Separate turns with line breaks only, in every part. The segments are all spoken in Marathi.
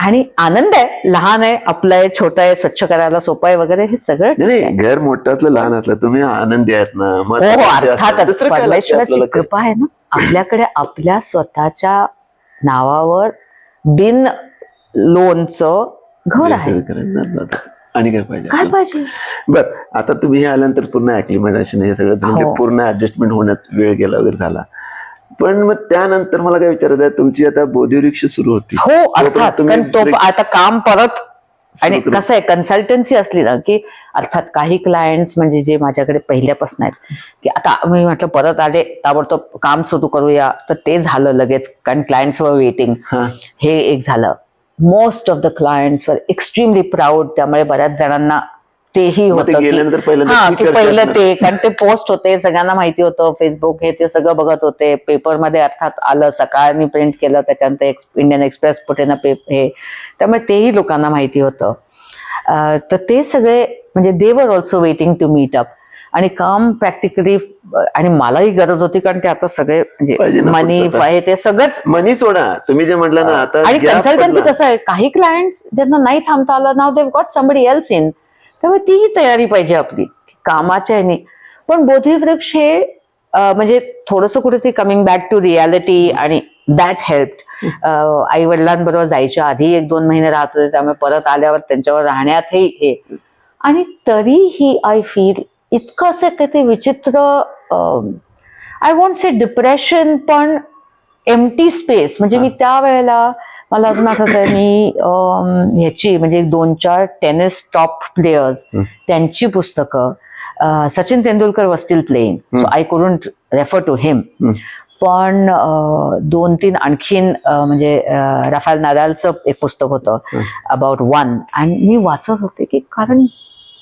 आणि आनंद आहे लहान आहे आपलं आहे छोटं आहे स्वच्छ करायला सोपं आहे वगैरे हे सगळं
नाही घर मोठं लहान असलं तुम्ही आनंदी आहेत ना
हो हो. अर्थातच परमेश्वराची? कृपा आहे ना आपल्याकडे आपल्या स्वतःच्या नावावर बिन लोनचं घर आहे.
आणि काय पाहिजे
काय? पाहिजे
बर आता तुम्ही हे आल्यानंतर पूर्ण ऍक्लिमेटेशन हे सगळं म्हणजे
हो.
पूर्ण ऍडजस्टमेंट होण्यात वेळ गेला वगैरे झाला पण मग त्यानंतर मला काय विचारायचं आहे तुमची आता बोधिवृक्ष सुरू होती.
हो अर्थात. कारण तो आता काम परत आणि. कसं आहे कन्सल्टन्सी असली ना की अर्थात काही क्लायंट्स म्हणजे जे माझ्याकडे पहिल्यापासून आहेत की आता मी म्हटलं परत आले ताबडतोब काम सुरू करूया. तर ते झालं लगेच कारण क्लायंट्स वर वेटिंग
हा.
हे एक झालं. मोस्ट ऑफ द क्लायंट्स वर एक्स्ट्रीमली प्राऊड त्यामुळे बऱ्याच जणांना तेही होतं की-
गेल्यानंतर पहिल्यांदा
हा
ती
की
चर्चा
पहिलं. ते कारण ते पोस्ट होते सगळ्यांना माहिती होतं फेसबुक हे ते सगळं बघत होते पेपरमध्ये अर्थात आलं सकाळनी प्रिंट केलं त्याच्यानंतर एक्स इंडियन एक्सप्रेस पुढे पेप हे त्यामुळे तेही लोकांना माहिती होतं अं, तर ते सगळे म्हणजे they were also waiting to meet up आणि काम प्रॅक्टिकली आणि मलाही गरज होती कारण ते आता सगळे
पाहिजे
म्हणजे
ना
मनी
पुढचं आता.
हे ते सगळंच
मनी सोडा तुम्ही जे म्हटलं ना आता
आणि
gap
कन्सल्टन्सी
पडला.
कसं आहे काही क्लायंट्स ज्यांना नाही थांबता आलं now they got somebody else in त्यामुळे तीही तयारी पाहिजे आपली कामाच्या ह्यानी. पण बोधिवृक्ष हे म्हणजे थोडस कुठेतरी कमिंग बॅक टू रियालिटी आणि दॅट हेल्प आई वडिलांबरोबर जायच्या आधी एक दोन महिने राहत होते त्यामुळे परत आल्यावर त्यांच्यावर राहण्यातही हे. आणि तरीही आय फील इतकं असं काही ते विचित्र आय वॉन्ट से डिप्रेशन पण एमटी स्पेस म्हणजे मी त्यावेळेला मला अजून आठवत आहे मी ह्याची म्हणजे एक दोन चार टेनिस टॉप प्लेयर्स. त्यांची पुस्तकं सचिन तेंडुलकर वर still playing so I couldn't refer to him. पण दोन तीन आणखीन म्हणजे राफेल नादालचं एक पुस्तक होतं. अबाउट वन आणि मी वाचत होते की कारण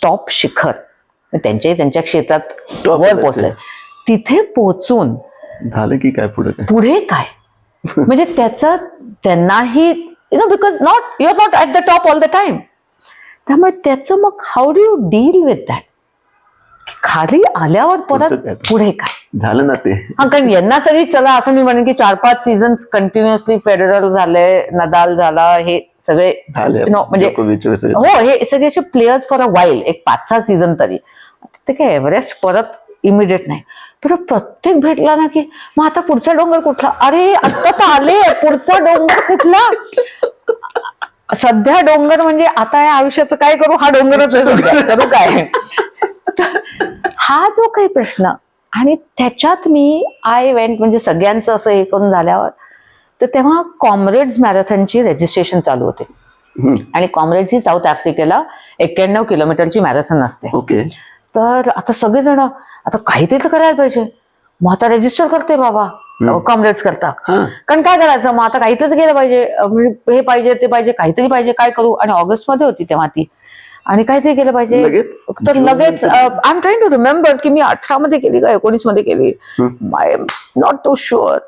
टॉप शिखर त्यांच्याही त्यांच्या क्षेत्रात वर पोहोचले तिथे पोहोचून
झालं की काय पुढे
पुढे काय? म्हणजे त्याचं त्यांनाही you know because not your not at the top all the time त्यामुळे त्याचं मग how do you deal with that खाली आल्यावर परत? पुढे काय?
झालं ना ते.
हा कारण यांना तरी चला असं मी म्हणेन की चार पाच सीझन्स कंटिन्युअसली फेडरल झाले नदाल झाला हे सगळे म्हणजे. हो हे सगळे असे प्लेयर्स फॉर अ वाईल एक पाच सहा सीझन तरी. ते काय एव्हरेस्ट परत इमिडिएट नाही. तर प्रत्येक भेटला ना की मग आता पुढचा डोंगर कुठला? अरे आता तर आले पुढचा डोंगर कुठला? सध्या डोंगर म्हणजे आता या आयुष्याचं काय करू? हा डोंगरच आहे. करू काय? हा जो काही प्रश्न आणि त्याच्यात मी आय वेंट म्हणजे सगळ्यांचं असं हे करून झाल्यावर तर तेव्हा कॉम्रेड्स मॅरेथॉनची रजिस्ट्रेशन चालू होते. आणि कॉम्रेड्स ही साऊथ आफ्रिकेला एक्क्याण्णव किलोमीटरची मॅरेथॉन असते.
ओके.
तर आता सगळेजण आता काहीतरी तर करायला पाहिजे. मग आता रजिस्टर करते बाबा. कॉम्रेड्स करता. कारण काय करायचं? मग आता काहीतरी केलं पाहिजे. म्हणजे हे पाहिजे ते पाहिजे काहीतरी पाहिजे काय करू? आणि ऑगस्टमध्ये होती तेव्हा ती. आणि काहीतरी केलं पाहिजे? तर लगेच? I am trying to remember की मी अठरा मध्ये केली का एकोणीसमध्ये केली. I am not too sure.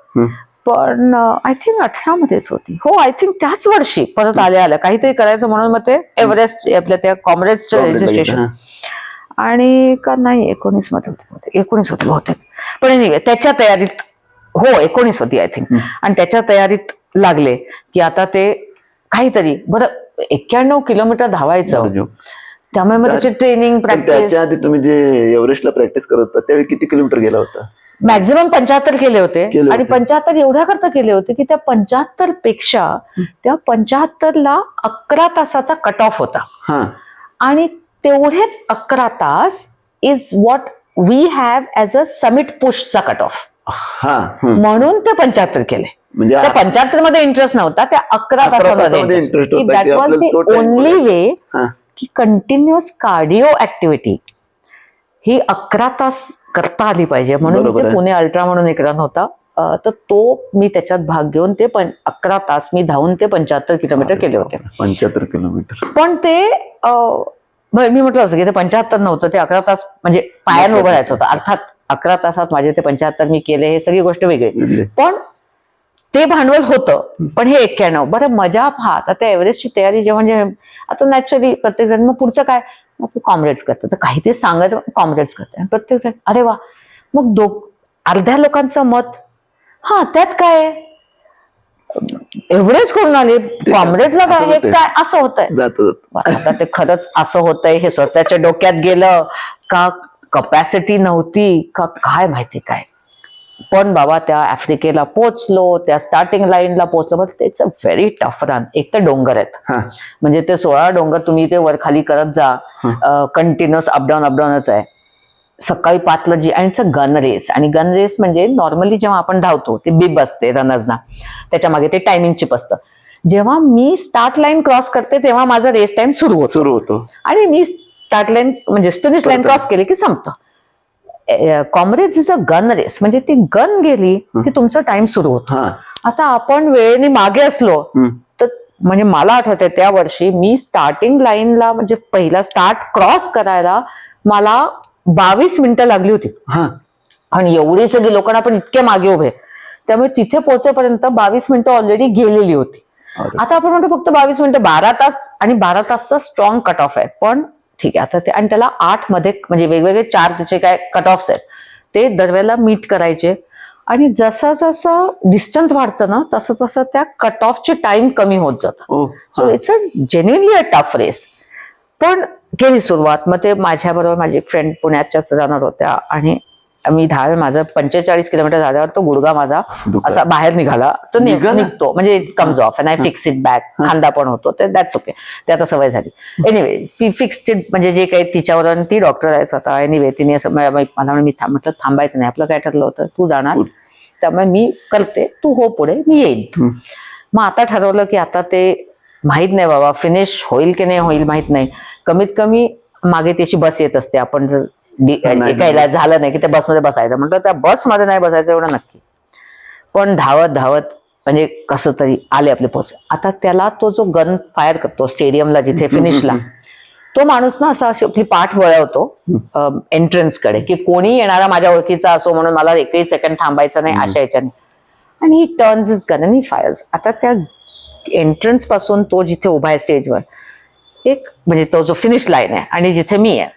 पण आय थिंक अठरा मध्येच होती. हो आय थिंक त्याच वर्षी परत आल्या आल्या काहीतरी करायचं म्हणून मग ते एव्हरेस्ट आपल्या त्या कॉम्रेड्सचं रजिस्ट्रेशन. आणि का नाही एकोणीसमध्ये होते. एकोणीस होते बहुतेक. पण त्याच्या तयारीत हो एकोणीस होती आय थिंक आणि त्याच्या तयारीत लागले की आता ते काहीतरी बरं एक्क्याण्णव किलोमीटर धावायचं. त्यामुळे मग त्याची ट्रेनिंग प्रॅक्टिस
त्याच्या आधी तुम्ही जे एव्हरेस्टला प्रॅक्टिस करत होता त्यावेळी किती किलोमीटर गेला होता?
मॅक्झिमम पंच्याहत्तर केले होते. आणि
होते.
पंच्याहत्तर एवढ्या करता केले होते की त्या पंच्याहत्तरपेक्षा त्या पंच्याहत्तर ला अकरा तासाचा कट ऑफ होता. आणि तेवढेच अकरा तास is what we have as a summit पुशचा cut off
हा.
म्हणून ते पंच्याहत्तर केले
म्हणजे
पंच्याहत्तरमध्ये इंटरेस्ट नव्हता त्या अकरा
तासामध्ये
that was the only. Way. की कंटिन्युअस कार्डिओ ऍक्टिव्हिटी ही अकरा तास करता आली पाहिजे म्हणून ते. पुणे अल्ट्रा म्हणून एक रन होता तर तो मी त्याच्यात भाग घेऊन ते पण अकरा तास मी धावून ते पंच्याहत्तर किलोमीटर केले होते
पंच्याहत्तर किलोमीटर
पण ते बरं, मी म्हटलं असं की ते पंच्याहत्तर नव्हतं ते अकरा तास म्हणजे पायानं उभं राहायचं होतं. अर्थात अकरा तासात माझे ते पंच्याहत्तर मी केले हे सगळी गोष्ट वेगळी. पण ते भांडवल होतं पण हे एक्क्याण्णव. बरं मजा हा आता त्या एव्हरेस्टची तयारी जेव्हा म्हणजे आता नॅचरली प्रत्येक जण मग पुढचं काय? मग कॉम्रेड्स करतं. तर काही ते सांगायचं कॉम्रेड्स करते. प्रत्येक जण अरे वा. मग दो अर्ध्या लोकांचं मत हा त्यात काय आहे? एव्हरेस्ट करून आले. कॉम्रेडला काय हे. काय असं होतंय? आता ते खरंच असं होतंय. हे स्वतःच्या डोक्यात गेलं का कपॅसिटी नव्हती का काय माहिती काय. पण बाबा त्या आफ्रिकेला पोचलो त्या स्टार्टिंग लाईनला पोचलो but it's a very tough run एक तर डोंगर आहेत.
हा.
म्हणजे ते सोळा डोंगर तुम्ही ते वर खाली करत जा. कंटिन्युअस अपडाऊन अपडाऊनच आहे. सकाळी पाचला जी आणि इट्स अ गन रेस आणि गन रेस म्हणजे नॉर्मली जेव्हा आपण धावतो ते बिब असते रनर्सना त्याच्यामागे ते टायमिंग चिप असतं. जेव्हा मी स्टार्ट लाईन क्रॉस करते तेव्हा माझा रेस टाइम सुरू होतो.
सुरू होतो.
आणि मी स्टार्ट लाईन म्हणजे फिनिश लाईन क्रॉस केली की संपतं. Comrades is a gun race म्हणजे ती गन गेली की तुमचा टाइम सुरू होतो.
हा.
आता आपण वेळेने मागे असलो. तर म्हणजे मला आठवतंय त्या वर्षी मी स्टार्टिंग लाईनला म्हणजे पहिला स्टार्ट क्रॉस करायला मला बावीस मिनिटं लागली होती.
हा.
आणि एवढी सगळी लोकांना पण इतके मागे उभे त्यामुळे तिथे पोहोचेपर्यंत बावीस मिनिटं ऑलरेडी गेलेली होती. आता आपण म्हणतो फक्त बावीस मिनिटं बारा तास आणि बारा तासचा स्ट्रॉंग कट ऑफ आहे. पण ठीक आहे आता ते आणि त्याला आठमध्ये म्हणजे वेगवेगळे चार त्याचे काय कट ऑफ्स आहेत. ते दरवेळेला मीट करायचे. आणि जसं जसं डिस्टन्स वाढतं ना तसं तसं त्या कट ऑफचे टाइम कमी होत जातं. So it's a genuinely a tough race पण केली सुरुवात. मग ते माझ्या बरोबर माझी फ्रेंड पुण्याच्याच रनर होत्या आणि मी दहा माझं पंचेचाळीस किलोमीटर झाल्यावर तो गुडगा माझा असा बाहेर निघाला. तो? निघतो. म्हणजे comes off and I fix it back खांदा पण होतो. ते दॅट्स ओके ते आता सवय झाली. एनिवे फिक्स्ड म्हणजे जे काही तिच्यावर ती डॉक्टर आहे स्वतः. एनिवे तिने असं मला मी थांब- म्हटलं थांबायचं नाही. आपलं काय ठरलं होतं? तू जाणार. त्यामुळे मी करते. तू हो पुढे. मी येईन. मग आता ठरवलं की आता ते माहीत नाही बाबा फिनिश होईल की नाही होईल माहीत नाही. कमीत कमी मागे त्याची बस येत असते. आपण जर. एकायला झालं नाही की त्या बसमध्ये बसायचं. म्हटलं त्या बसमध्ये नाही बसायचं एवढं नक्की. पण धावत धावत म्हणजे कसं तरी आले आपले पोच आता त्याला तो जो गन फायर करतो स्टेडियमला जिथे फिनिशला तो माणूस ना असा आपली पाठ वळवतो एंट्रन्सकडे. की कोणी येणारा माझ्या ओळखीचा असो म्हणून मला एकही सेकंड थांबायचं नाही अशा याच्याने. आणि he turns his gun and fires आता त्या एंट्रन्सपासून तो जिथे उभा आहे स्टेजवर एक म्हणजे तो जो फिनिश लाईन आहे आणि जिथे मी आहे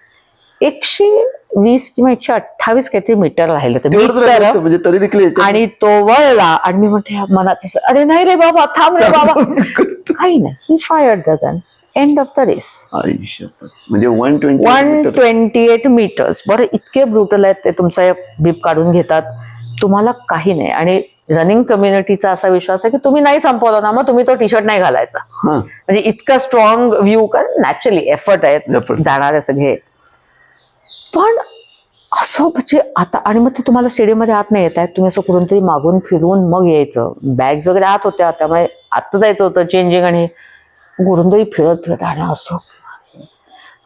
एकशे वीस किंवा एकशे अठ्ठावीस काहीतरी मीटर राहिलं होतं.
म्हणजे
आणि तो वळला आणि मी म्हटलं मनात अरे नाही रे बाबा थांब रे बाबा. काही नाही. He fired the gun end of the race.
म्हणजे one twenty
one twenty eight meters बरं इतके ब्रुटल आहेत ते तुमचा बीप काढून घेतात. तुम्हाला काही नाही. आणि रनिंग कम्युनिटीचा असा विश्वास आहे की तुम्ही नाही संपवलं ना मग तुम्ही तो टी शर्ट नाही घालायचा. म्हणजे इतका स्ट्रॉंग व्ह्यू कारण नॅचरली एफर्ट आहेत. जाणारे सगळे. पण असं म्हणजे आता आणि मग ते तुम्हाला स्टेडियममध्ये आत नाही येत आहेत तुम्ही असं कुठून तरी मागून फिरून मग यायचं. बॅग्स वगैरे आत होत्या त्यामुळे आत जायचं होतं चेंजिंग आणि कुठून तरी फिरत फिरत आणि असं.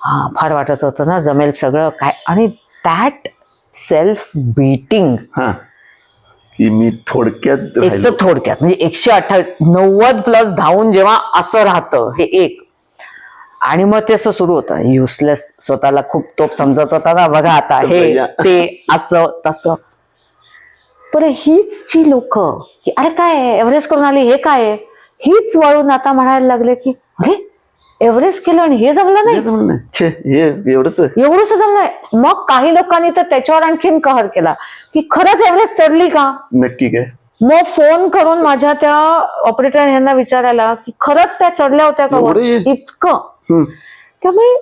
हा फार वाटत होतं ना जमेल सगळं काय. आणि दॅट सेल्फ बीटिंग
की मी थोडक्यात
एक तर थोडक्यात म्हणजे एकशे अठ्ठावीस नव्वद प्लस धावून जेव्हा असं राहतं हे एक आणि मग ते असं सुरू होतं युसलेस स्वतःला खूप तोप समजत होता ना बघा आता हे. ते असं तसं बरं हीच जी लोक की अरे काय? एव्हरेस्ट करून आली हे काय? हीच वळून आता म्हणायला लागले की अरे एव्हरेस्ट केलं आणि हे जमलं नाही
हेच म्हणणं आहे. छे हे एवढंच आहे.
एवढंच जमलंय मग काही लोकांनी तर त्याच्यावर आणखीन कहर केला की खरंच एव्हरेस्ट चढली का
नक्की काय
मग फोन करून माझ्या त्या ऑपरेटर यांना विचारायला की खरंच त्या चढल्या होत्या का वर?
एवढे?
इतकं
हम्म.
त्यामुळे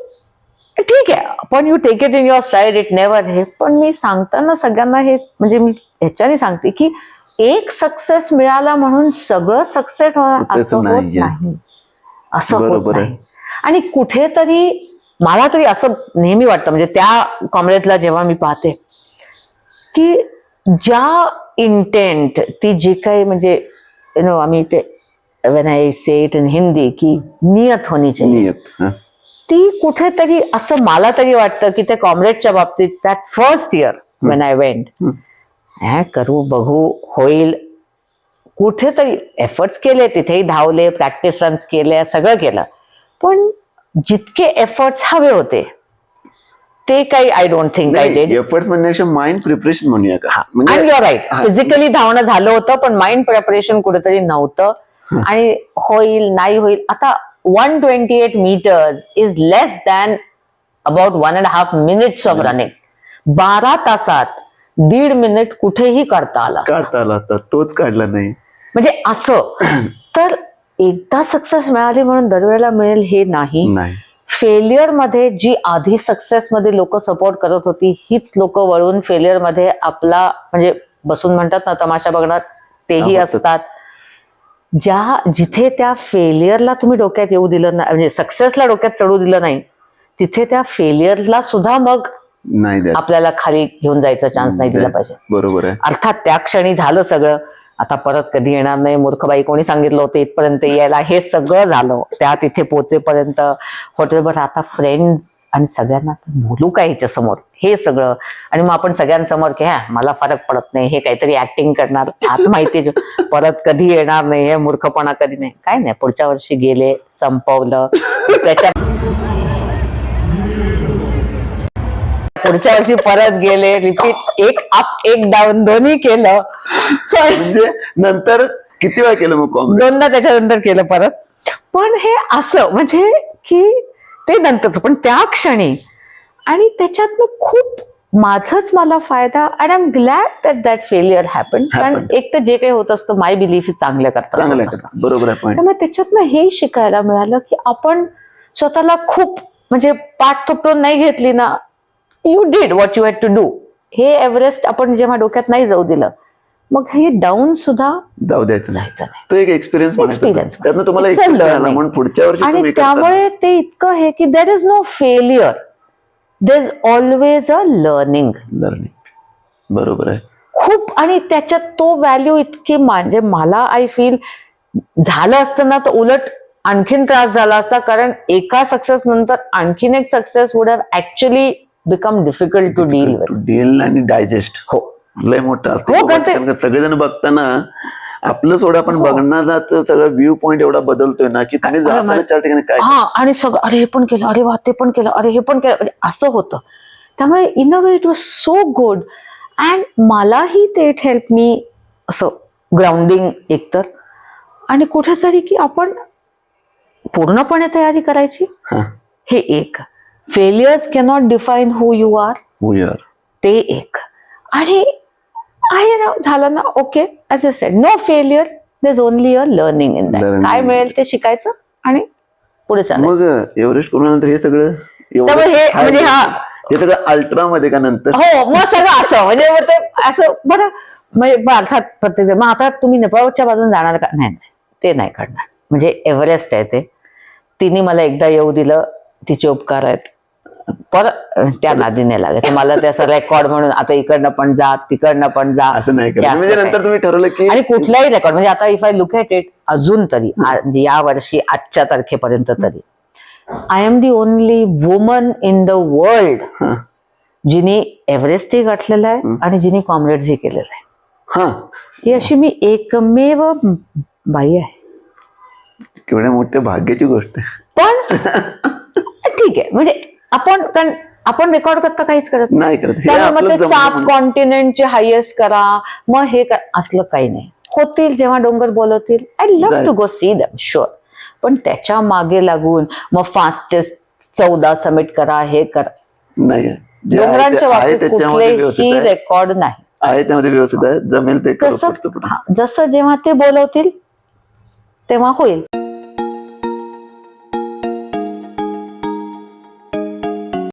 ठीक आहे पण you take it in your stride it never हे पण मी सांगताना सगळ्यांना हे म्हणजे मी ह्याच्याने सांगते की एक सक्सेस मिळाला म्हणून सगळं सक्सेस होणार
तसं
असं होत
नाहीये.
नाही असं होत
बरोबर आहे.
नाही आणि कुठेतरी मला तरी असं नेहमी वाटतं म्हणजे त्या कॉम्रेडला जेव्हा मी पाहते की ज्या इंटेंट ती जी काही म्हणजे यु नो आम्ही ते when I say it in Hindi की नियत होनी चाहिए
नियत.
ती कुठेतरी असं मला तरी वाटतं की त्या कॉम्रेडच्या बाबतीत that first year when I went. करू बघू होईल कुठेतरी एफर्ट्स केले तिथेही धावले प्रॅक्टिस रन्स केले सगळं केलं. पण जितके एफर्ट्स हवे होते ते काही I don't think I did
efforts म्हणण्यापेक्षा माइंड प्रिपरेशन म्हणूया का?
आणि युअर राईट. फिजिकली धावणं झालं होतं पण माइंड प्रिपरेशन कुठेतरी नव्हतं. आणि होईल नाही होईल आता one twenty eight meters is less than about one and half minutes of running बारा तासात दीड मिनिट कुठेही काढता आला.
काढता आला तोच काढला नाही.
म्हणजे असं. तर एकदा सक्सेस मिळाली म्हणून दरवेळेला मिळेल हे नाही. फेलियरमध्ये जी आधी सक्सेस मध्ये लोक सपोर्ट करत होती हीच लोक वळून फेलियरमध्ये आपला म्हणजे बसून म्हणतात ना तमाशा बघणार तेही. असतात. ज्या जिथे त्या फेलियरला तुम्ही डोक्यात येऊ दिलं नाही म्हणजे सक्सेसला डोक्यात चढू दिलं नाही तिथे त्या फेलियरला सुद्धा मग
नाही
आपल्याला खाली घेऊन जायचा चान्स नाही दिला पाहिजे.
बरोबर आहे.
अर्थात त्या क्षणी झालं सगळं. आता परत कधी येणार नाही मूर्खबाई कोणी सांगितलं होतं इथपर्यंत यायला? हे सगळं झालं. त्या तिथे पोचेपर्यंत हॉटेलवर आता फ्रेंड्स आणि सगळ्यांना बोलू काय ह्याच्यासमोर हे सगळं. आणि मग आपण सगळ्यांसमोर की हा मला फरक पडत नाही. हे काहीतरी ऍक्टिंग करणार. आता माहिती परत कधी येणार नाही. हे मूर्खपणा कधी नाही. काय नाही पुढच्या वर्षी गेले संपवलं. त्याच्या पुढच्या वर्षी परत गेले रिपीट एक अप एक डाऊन दोन्ही केलं. पण
म्हणजे नंतर किती वेळा केलं मग
दोनदा त्याच्यानंतर केलं परत. पण हे असं म्हणजे की ते नंतर पण त्या क्षणी आणि त्याच्यातनं खूप माझंच मला फायदा and I am glad that that failure happen कारण
Happened.
एक तर जे काही होत असतं माय बिलीफ चांगलं करतात
चांगलं बरोबर आहे पॉईंट
त्यामुळे त्याच्यातनं हे शिकायला मिळालं की आपण स्वतःला खूप म्हणजे पाठ थोपटून नाही घेतली ना you did what you had to do हे एव्हरेस्ट आपण जेव्हा डोक्यात नाही जाऊ दिलं मग हे डाऊन सुद्धा
जाऊ द्यायचं नाही. तो एक एक्सपिरियन्स. त्यातनं तुम्हाला. म्हणून पुढच्या वर्षी
आणि त्यामुळे ते इतकं हे की there is no failure there is always a learning
Learning. बरोबर आहे.
खूप आणि त्याच्यात तो व्हॅल्यू इतकी म्हणजे मला आय फील झालं असतं ना तर उलट आणखीन त्रास झाला असता. कारण एका सक्सेस नंतर आणखीन एक success would have actually become difficult to deal with
deal आणि डायजेस्ट
हो.
लय मोठं असतं.
हो,
सगळेजण बघताना आपलं सोडा पण
हो.
बघण्याचा सगळं व्ह्यू पॉइंट एवढा बदलतोय ना की तुम्ही चार ठिकाणी काय
हा आणि सगळं अरे हे पण केलं अरे वा ते पण केलं अरे हे पण केलं म्हणजे असं होतं. त्यामुळे in a way it was so good and मलाही ते हेल्प मी असं ग्राउंडिंग एकतर. आणि कुठेतरी की आपण पूर्णपणे तयारी करायची.
हे
एक. Failures cannot define who you are
you are.
ते एक. आणि आहे ना झालं ना okay as I said no failure there is only a learning in that
Learning.
काय मिळेल ते शिकायचं आणि पुढे चालायचं.
मग एव्हरेस्ट करून नंतर हे सगळं एवढं
त्यामुळे हे म्हणजे हा-
हे सगळं अल्ट्रा मध्ये का नंतर?
हो मग सगळं असं म्हणजे मग ते असं बरं म्हणजे मग अर्थात प्रत्येक जण- मग आता तुम्ही नेपाळच्या बाजून जाणार का? नाही नाही ते नाही करणार म्हणजे एव्हरेस्ट आहे ते. तिने मला एकदा येऊ दिलं तिचे उपकार आहेत. परत त्या नादीने लागत मला ते असं रेकॉर्ड म्हणून आता इकडनं पण जा तिकडनं पण जा.
असं नाही करायचं म्हणजे. नंतर तुम्ही ठरवलं की
आणि कुठलाही रेकॉर्ड म्हणजे आता if I look at it अजून तरी आ- या वर्षी आजच्या तारखेपर्यंत तरी. I am the only woman in the world
हा.
जिने एव्हरेस्टही गाठलेलं आहे. आणि जिने कॉम्रेड्सही केलेलं आहे.
हा.
ही अशी मी एकमेव बाई आहे.
केवढ्या मोठ्या भाग्याची गोष्ट आहे.
पण ठीक आहे. म्हणजे आपण कारण आपण रेकॉर्ड करता काहीच करत नाही.
करत.
सात
म्हणून.
कॉन्टिनेंटचे हायेस्ट करा. मग हे असलं काही नाही. होतील जेव्हा डोंगर बोलवतील. I love. To go see them sure पण त्याच्यामागे लागून मग फास्टेस्ट चौदा सबमिट करा हे करा.
नाही.
डोंगरांच्या बाबतीत कुठलेही. रेकॉर्ड नाही.
आहे त्यामध्ये व्यवस्थित आहे. जमेल ते
जसं जेव्हा ते बोलवतील तेव्हा होईल.